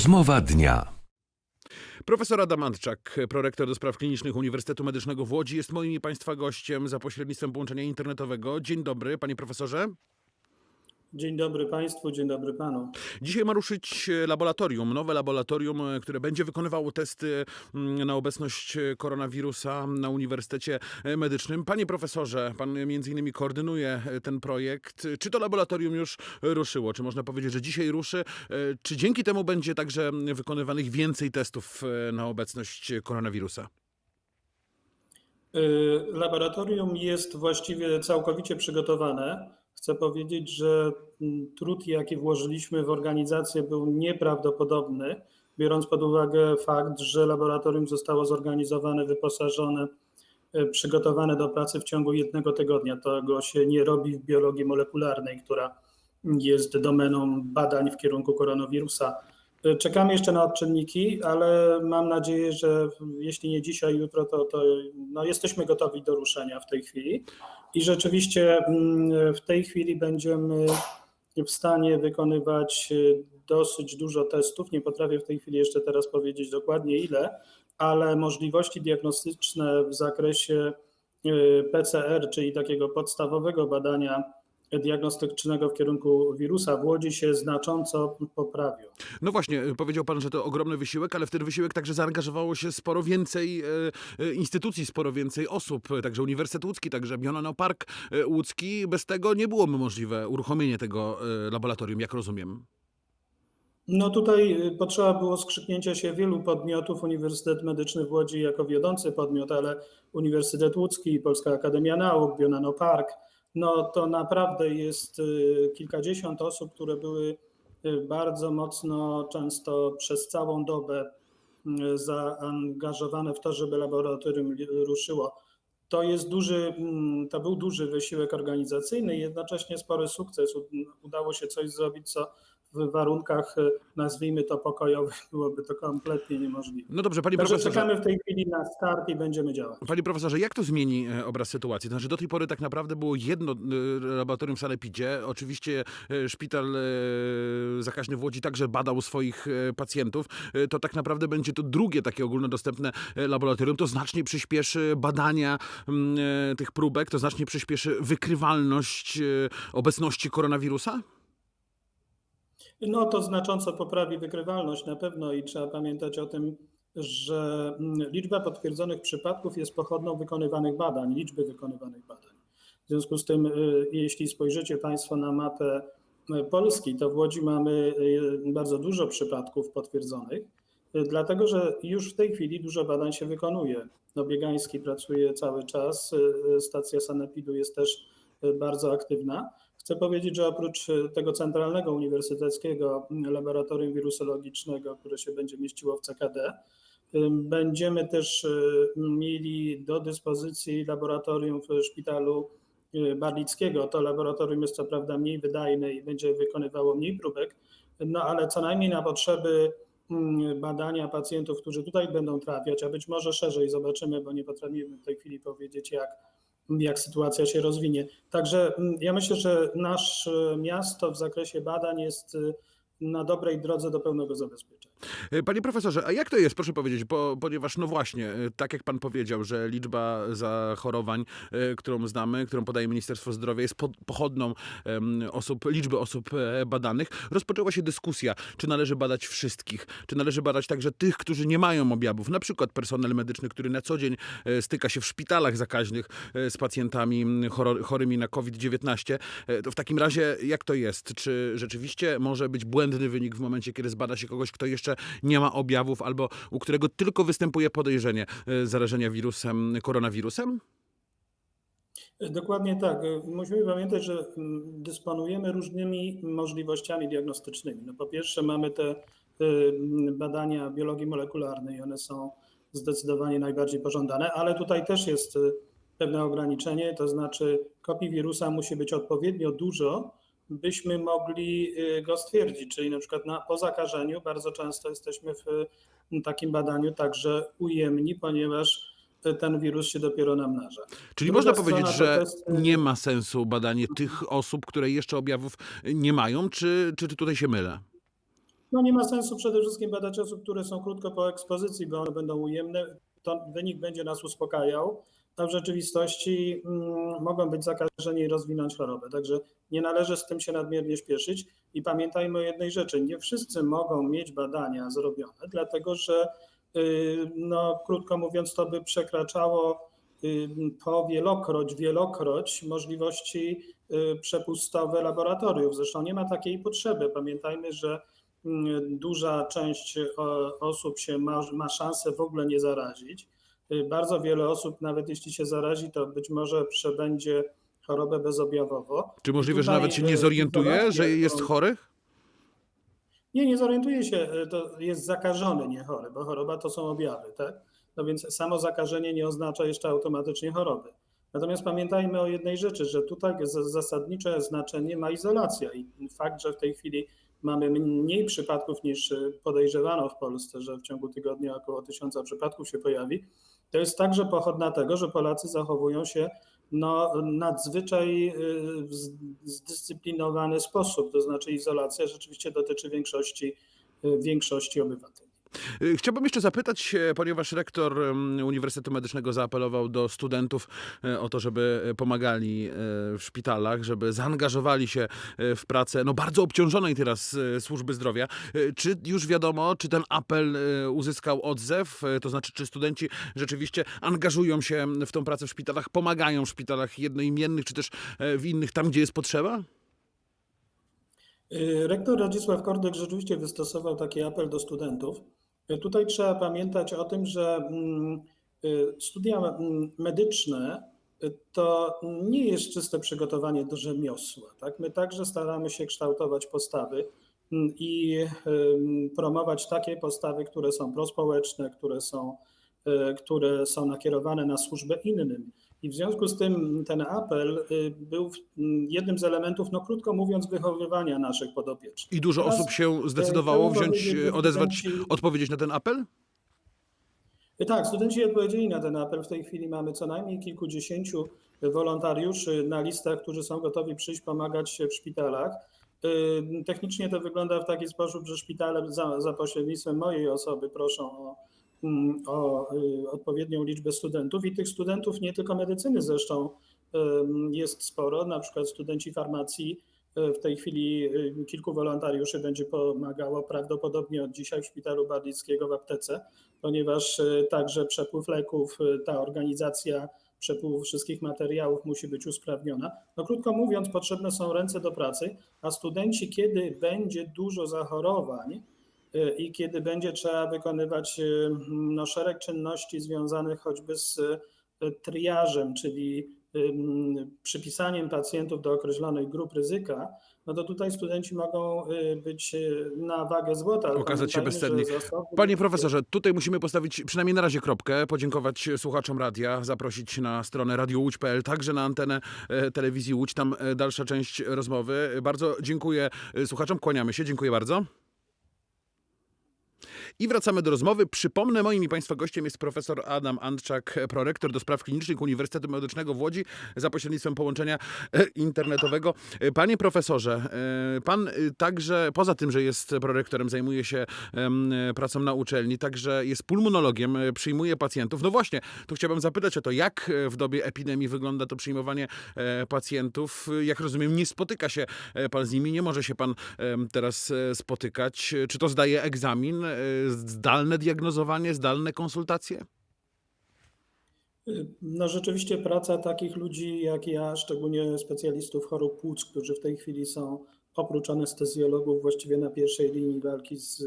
Rozmowa dnia. Profesor Adam Antczak, prorektor do spraw klinicznych Uniwersytetu Medycznego w Łodzi, jest moim i Państwa gościem za pośrednictwem połączenia internetowego. Dzień dobry, panie profesorze. Dzień dobry Państwu, dzień dobry Panu. Dzisiaj ma ruszyć laboratorium, nowe laboratorium, które będzie wykonywało testy mm, na obecność koronawirusa na Uniwersytecie Medycznym. Panie profesorze, pan między innymi koordynuje ten projekt. Czy to laboratorium już ruszyło? Czy można powiedzieć, że dzisiaj ruszy? Czy dzięki temu będzie także wykonywanych więcej testów na obecność koronawirusa? Laboratorium jest właściwie całkowicie przygotowane. Chcę powiedzieć, że mm, trud, jaki włożyliśmy w organizację, był nieprawdopodobny, biorąc pod uwagę fakt, że laboratorium zostało zorganizowane, wyposażone, y, przygotowane do pracy w ciągu jednego tygodnia. Tego się nie robi w biologii molekularnej, która jest domeną badań w kierunku koronawirusa. Czekamy jeszcze na odczynniki, ale mam nadzieję, że jeśli nie dzisiaj, jutro, to, to no jesteśmy gotowi do ruszenia w tej chwili. I rzeczywiście mm, w tej chwili będziemy w stanie wykonywać y, dosyć dużo testów. Nie potrafię w tej chwili jeszcze teraz powiedzieć dokładnie ile, ale możliwości diagnostyczne w zakresie y, PCR, czyli takiego podstawowego badania diagnostycznego w kierunku wirusa w Łodzi się znacząco poprawią. No właśnie, powiedział pan, że to ogromny wysiłek, ale w ten wysiłek także zaangażowało się sporo więcej e, e, instytucji, sporo więcej osób, także Uniwersytet Łódzki, także Bionano Park e, Łódzki. Bez tego nie byłoby możliwe uruchomienie tego laboratorium, jak rozumiem. No tutaj potrzeba było skrzyknięcia się wielu podmiotów. Uniwersytet Medyczny w Łodzi jako wiodący podmiot, ale Uniwersytet Łódzki, Polska Akademia Nauk, Bionano Park. No to naprawdę jest y, kilkadziesiąt osób, które były y, bardzo mocno, często przez całą dobę y, zaangażowane w to, żeby laboratorium ruszyło. To jest duży, mm, to był duży wysiłek organizacyjny i jednocześnie spory sukces. Udało się coś zrobić, co w warunkach, y, nazwijmy to pokojowych, byłoby to kompletnie niemożliwe. No dobrze, panie Także profesorze. czekamy w tej chwili na start i będziemy działać. Panie profesorze, jak to zmieni e, obraz sytuacji? To znaczy, do tej pory tak naprawdę było jedno e, laboratorium w Sanepidzie. Oczywiście e, szpital e, zakaźny w Łodzi także badał swoich e, pacjentów. E, To tak naprawdę będzie to drugie takie ogólnodostępne e, laboratorium. To znacznie przyspieszy badania mm, e, tych próbek, to znacznie przyspieszy wykrywalność e, obecności koronawirusa? No to znacząco poprawi wykrywalność na pewno i trzeba pamiętać o tym, że mm, liczba potwierdzonych przypadków jest pochodną wykonywanych badań, liczby wykonywanych badań. W związku z tym, y, jeśli spojrzycie Państwo na mapę y, Polski, to w Łodzi mamy y, bardzo dużo przypadków potwierdzonych, dlatego że już w tej chwili dużo badań się wykonuje. No, Biegański pracuje cały czas, stacja Sanepidu jest też bardzo aktywna. Chcę powiedzieć, że oprócz tego centralnego uniwersyteckiego laboratorium wirusologicznego, które się będzie mieściło w CKD, będziemy też e, mieli do dyspozycji laboratorium w szpitalu e, Barlickiego. To laboratorium jest co prawda mniej wydajne i będzie wykonywało mniej próbek, no ale co najmniej na potrzeby badania pacjentów, którzy tutaj będą trafiać, a być może szerzej zobaczymy, bo nie potrafimy w tej chwili powiedzieć, jak jak sytuacja się rozwinie. Także mm, ja myślę, że nasze miasto w zakresie badań jest y, na dobrej drodze do pełnego zabezpieczenia. E, Panie profesorze, a jak to jest, proszę powiedzieć, bo, ponieważ no właśnie, e, tak jak pan powiedział, że liczba zachorowań, e, którą znamy, którą podaje Ministerstwo Zdrowia, jest po- pochodną osób, liczby osób badanych, rozpoczęła się dyskusja, czy należy badać wszystkich, czy należy badać także tych, którzy nie mają objawów, na przykład personel medyczny, który na co dzień styka się w szpitalach zakaźnych z pacjentami chorymi na COVID-19. E, To w takim razie jak to jest? Czy rzeczywiście może być błędny wynik w momencie, kiedy zbada się kogoś, kto jeszcze nie ma objawów albo u którego tylko występuje podejrzenie e, zarażenia wirusem, koronawirusem? Dokładnie tak. Musimy pamiętać, że mm, dysponujemy różnymi możliwościami diagnostycznymi. No po pierwsze mamy te badania biologii molekularnej, one są zdecydowanie najbardziej pożądane, ale tutaj też jest pewne ograniczenie, to znaczy kopii wirusa musi być odpowiednio dużo, byśmy mogli y, go stwierdzić, czyli na przykład na, po zakażeniu bardzo często jesteśmy w y, takim badaniu także ujemni, ponieważ y, ten wirus się dopiero namnaża. Czyli Druga można powiedzieć, że jest, nie ma sensu badanie tych osób, które jeszcze objawów nie mają, czy, czy tutaj się mylę? No nie ma sensu przede wszystkim badać osób, które są krótko po ekspozycji, bo one będą ujemne. To wynik będzie nas uspokajał, a w rzeczywistości mm, mogą być zakażeni i rozwinąć chorobę. Także nie należy z tym się nadmiernie śpieszyć. I pamiętajmy o jednej rzeczy, nie wszyscy mogą mieć badania zrobione, dlatego że y, no, krótko mówiąc, to by przekraczało y, po wielokroć, wielokroć możliwości y, przepustowe laboratoriów. Zresztą nie ma takiej potrzeby. Pamiętajmy, że mm, duża część osób się ma, ma szansę w ogóle nie zarazić. Y, Bardzo wiele osób, nawet jeśli się zarazi, to być może przebędzie chorobę bezobjawowo. Czy możliwe, że Tutaj, nawet się nie zorientuje, izolacja że jest chorych? Nie, nie zorientuje się, e, to jest zakażony, nie chory, bo choroba to są objawy, tak? No więc samo zakażenie nie oznacza jeszcze automatycznie choroby. Natomiast pamiętajmy o jednej rzeczy, że tutaj za- zasadnicze znaczenie ma izolacja i fakt, że w tej chwili mamy mniej przypadków niż podejrzewano w Polsce, że w ciągu tygodnia około tysiąca przypadków się pojawi, to jest także pochodna tego, że Polacy zachowują się no, nadzwyczaj y, zdyscyplinowany sposób. To znaczy izolacja rzeczywiście dotyczy większości, y, większości obywateli. Y, Chciałbym jeszcze zapytać, e, ponieważ rektor em, Uniwersytetu Medycznego zaapelował do studentów e, o to, żeby e, pomagali w szpitalach, żeby zaangażowali się w pracę no bardzo obciążonej teraz służby zdrowia. Czy już wiadomo, czy ten apel uzyskał odzew? To znaczy, czy studenci rzeczywiście angażują się w tą pracę w szpitalach, pomagają w szpitalach jednoimiennych, czy też w innych, tam gdzie jest potrzeba? Y, Rektor Radzisław Kordek rzeczywiście wystosował taki apel do studentów. Y, Tutaj trzeba pamiętać o tym, że mm, y, studia mm, medyczne y, to nie jest czyste przygotowanie do rzemiosła. Tak? My także staramy się kształtować postawy mm, i ym, promować takie postawy, które są prospołeczne, które są, y, które są nakierowane na służbę innym. I w związku z tym ten apel y, był w- m, jednym z elementów, no krótko mówiąc, wychowywania naszych podopiecznych. I dużo Teraz, osób się e, zdecydowało wziąć, e, odezwać, studenci- odpowiedzieć na ten apel? Y, Tak, studenci odpowiedzieli na ten apel. W tej chwili mamy co najmniej kilkudziesięciu wolontariuszy na listach, którzy są gotowi przyjść pomagać w szpitalach. Technicznie to wygląda w taki sposób, że szpitale za, za pośrednictwem mojej osoby proszą o, mm, o y, odpowiednią liczbę studentów i tych studentów nie tylko medycyny zresztą jest sporo, na przykład studenci farmacji. y, W tej chwili y, kilku wolontariuszy będzie pomagało prawdopodobnie od dzisiaj w szpitalu Barlickiego w aptece ponieważ y, także przepływ leków, y, ta organizacja przepływu wszystkich materiałów musi być usprawniona. No krótko mówiąc, potrzebne są ręce do pracy, a studenci, kiedy będzie dużo zachorowań i kiedy będzie trzeba wykonywać y, no, szereg czynności związanych choćby z y, triażem, czyli ym, przypisaniem pacjentów do określonych grup ryzyka, no to tutaj studenci mogą y, być y, na wagę złota. Okazać się bezcenni. zasoby Panie profesorze, tutaj musimy postawić przynajmniej na razie kropkę, podziękować słuchaczom radia, zaprosić na stronę radiołódź.pl, także na antenę e, telewizji Łódź, tam e, dalsza część rozmowy. Bardzo dziękuję e, słuchaczom, kłaniamy się, dziękuję bardzo. I wracamy do rozmowy. Przypomnę, moim i Państwa gościem jest profesor Adam Andczak, prorektor do spraw klinicznych Uniwersytetu Medycznego w Łodzi za pośrednictwem połączenia e, internetowego. E, Panie profesorze, e, pan także, poza tym, że jest prorektorem, zajmuje się pracą na uczelni, także jest pulmonologiem, przyjmuje pacjentów. No właśnie, tu chciałbym zapytać o to, jak w dobie epidemii wygląda to przyjmowanie pacjentów. Jak rozumiem, nie spotyka się pan z nimi, nie może się pan teraz spotykać. Czy to zdaje egzamin? E, Zdalne diagnozowanie, zdalne konsultacje? No rzeczywiście praca takich ludzi jak ja, szczególnie specjalistów chorób płuc, którzy w tej chwili są oprócz anestezjologów właściwie na pierwszej linii walki z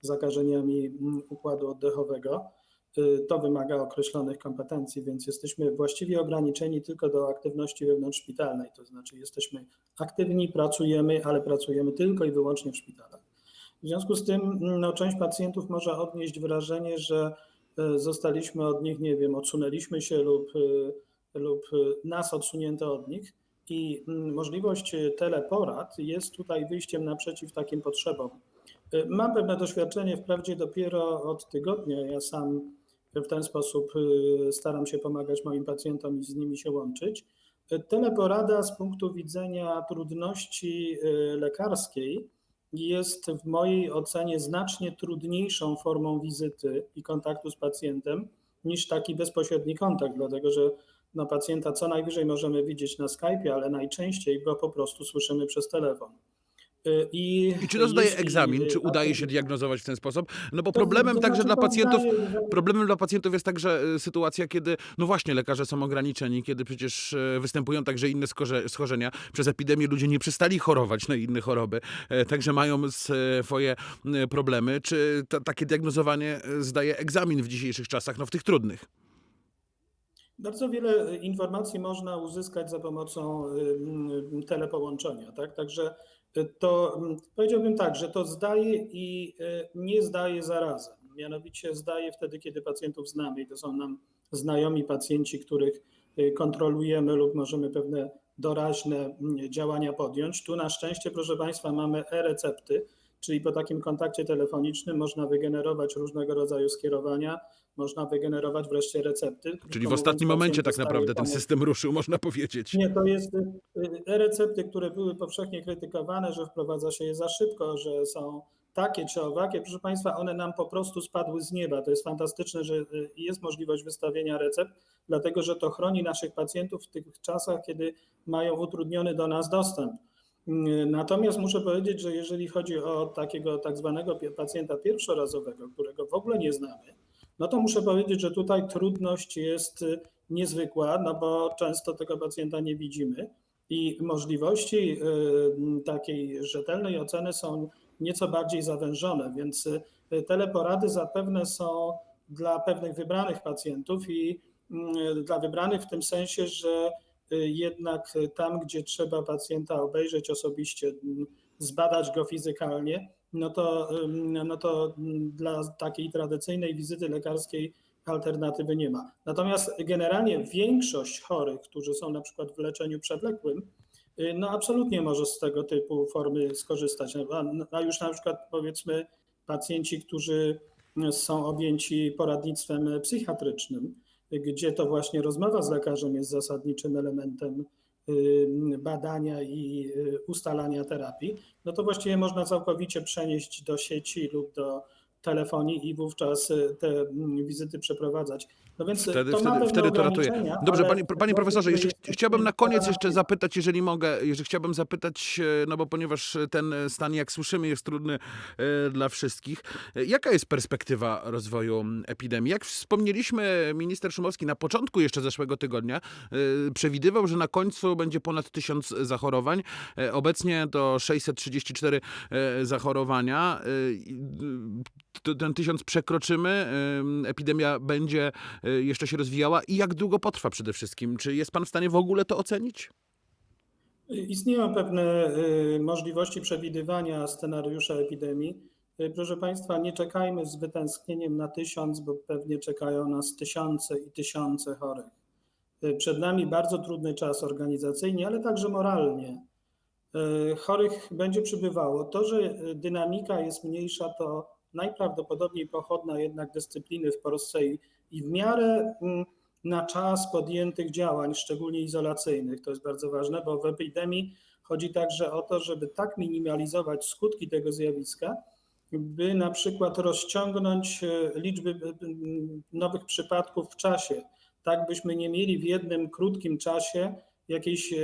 zakażeniami mm, układu oddechowego, y, to wymaga określonych kompetencji, więc jesteśmy właściwie ograniczeni tylko do aktywności wewnątrzszpitalnej, to znaczy jesteśmy aktywni, pracujemy, ale pracujemy tylko i wyłącznie w szpitalach. W związku z tym no, część pacjentów może odnieść wrażenie, że e, zostaliśmy od nich, nie wiem, odsunęliśmy się lub, e, lub e, nas odsunięto od nich. I mm, możliwość teleporad jest tutaj wyjściem naprzeciw takim potrzebom. Mam pewne doświadczenie, wprawdzie dopiero od tygodnia. Ja sam w ten sposób staram się pomagać moim pacjentom i z nimi się łączyć. Teleporada z punktu widzenia trudności lekarskiej jest w mojej ocenie znacznie trudniejszą formą wizyty i kontaktu z pacjentem niż taki bezpośredni kontakt, dlatego że no, pacjenta co najwyżej możemy widzieć na Skype'ie, ale najczęściej go po prostu słyszymy przez telefon. Y, I, I czy to zdaje egzamin? Czy udaje się diagnozować w ten sposób? No bo To- problemem to także znaczy, dla to pacjentów, problemem dla pacjentów jest także y, sytuacja, kiedy, no właśnie, lekarze są ograniczeni, kiedy przecież y, występują także inne schorzenia. Przez epidemię ludzie nie przestali chorować na inne choroby, e, także mają swoje y, problemy. Czy ta, takie diagnozowanie zdaje egzamin w dzisiejszych czasach, no w tych trudnych? Bardzo wiele informacji można uzyskać za pomocą telepołączenia, tak? Także to ym, powiedziałbym tak, że to zdaje i y, nie zdaje zarazem. Mianowicie zdaje wtedy, kiedy pacjentów znamy i to są nam znajomi pacjenci, których y, kontrolujemy lub możemy pewne doraźne mm, działania podjąć. Tu na szczęście, proszę Państwa, mamy e-recepty, czyli po takim kontakcie telefonicznym można wygenerować różnego rodzaju skierowania, można wygenerować wreszcie recepty. Czyli w ostatnim momencie tak naprawdę ten system ruszył, można powiedzieć. Nie, to jest y, y, e-recepty, które były powszechnie krytykowane, że wprowadza się je za szybko, że są takie czy owakie. Proszę Państwa, one nam po prostu spadły z nieba. To jest fantastyczne, że y, jest możliwość wystawienia recept, dlatego że to chroni naszych pacjentów w tych czasach, kiedy mają utrudniony do nas dostęp. Natomiast muszę powiedzieć, że jeżeli chodzi o takiego tak zwanego pacjenta pierwszorazowego, którego w ogóle nie znamy, no to muszę powiedzieć, że tutaj trudność jest y, niezwykła, no bo często tego pacjenta nie widzimy i możliwości y, takiej rzetelnej oceny są nieco bardziej zawężone, więc y, teleporady zapewne są dla pewnych wybranych pacjentów i y, dla wybranych w tym sensie, że jednak tam, gdzie trzeba pacjenta obejrzeć osobiście, mm, zbadać go fizykalnie, no to, no to mm, dla takiej tradycyjnej wizyty lekarskiej alternatywy nie ma. Natomiast generalnie większość chorych, którzy są na przykład w leczeniu przewlekłym, y, no absolutnie może z tego typu formy skorzystać. A już na przykład powiedzmy pacjenci, którzy są objęci poradnictwem psychiatrycznym, y, gdzie to właśnie rozmowa z lekarzem jest zasadniczym elementem y, badania i y, ustalania terapii, no to właściwie można całkowicie przenieść do sieci lub do telefonii i wówczas y, te mm, wizyty przeprowadzać. No więc Wtedy, to wtedy, wtedy to ratuje. Dobrze, panie, panie profesorze, jeszcze chciałbym na koniec jeszcze zapytać, jeżeli mogę, jeżeli chciałbym zapytać, e, no bo ponieważ ten stan, jak słyszymy, jest trudny e, dla wszystkich. E, Jaka jest perspektywa rozwoju epidemii? Jak wspomnieliśmy, minister Szumowski na początku jeszcze zeszłego tygodnia przewidywał, że na końcu będzie ponad tysiąc zachorowań. Obecnie to 634 e, zachorowania. Y, Ten tysiąc przekroczymy, epidemia będzie e, jeszcze się rozwijała i jak długo potrwa przede wszystkim? Czy jest pan w stanie w ogóle to ocenić? Istnieją pewne y, możliwości przewidywania scenariusza epidemii. Y, Proszę Państwa, nie czekajmy z wytęsknieniem na tysiąc, bo pewnie czekają nas tysiące i tysiące chorych. Y, Przed nami bardzo trudny czas organizacyjnie, ale także moralnie. Y, Chorych będzie przybywało. To, że y, dynamika jest mniejsza, to najprawdopodobniej pochodna jednak dyscypliny w Polsce i, i w miarę mm, na czas podjętych działań, szczególnie izolacyjnych. To jest bardzo ważne, bo w epidemii chodzi także o to, żeby tak minimalizować skutki tego zjawiska, by na przykład rozciągnąć e, liczby e, nowych przypadków w czasie, tak byśmy nie mieli w jednym krótkim czasie jakiejś e,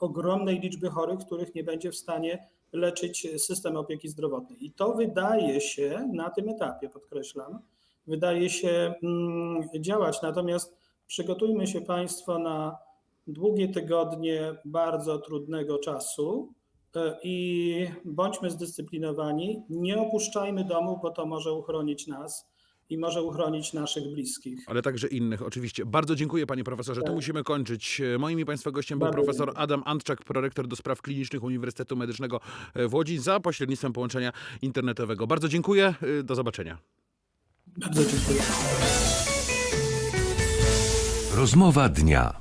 ogromnej liczby chorych, których nie będzie w stanie leczyć system opieki zdrowotnej. I to wydaje się na tym etapie, podkreślam, wydaje się mm, działać. Natomiast przygotujmy się Państwo na długie tygodnie bardzo trudnego czasu e, i bądźmy zdyscyplinowani. Nie opuszczajmy domu, bo to może uchronić nas i może uchronić naszych bliskich. Ale także innych, oczywiście. Bardzo dziękuję, panie profesorze. Tu Tak. musimy kończyć. Moim i państwa gościem był Bardzo profesor dziękuję. Adam Antczak, prorektor do spraw klinicznych Uniwersytetu Medycznego w Łodzi, za pośrednictwem połączenia internetowego. Bardzo dziękuję. y, Do zobaczenia. Bardzo dziękuję. Rozmowa dnia.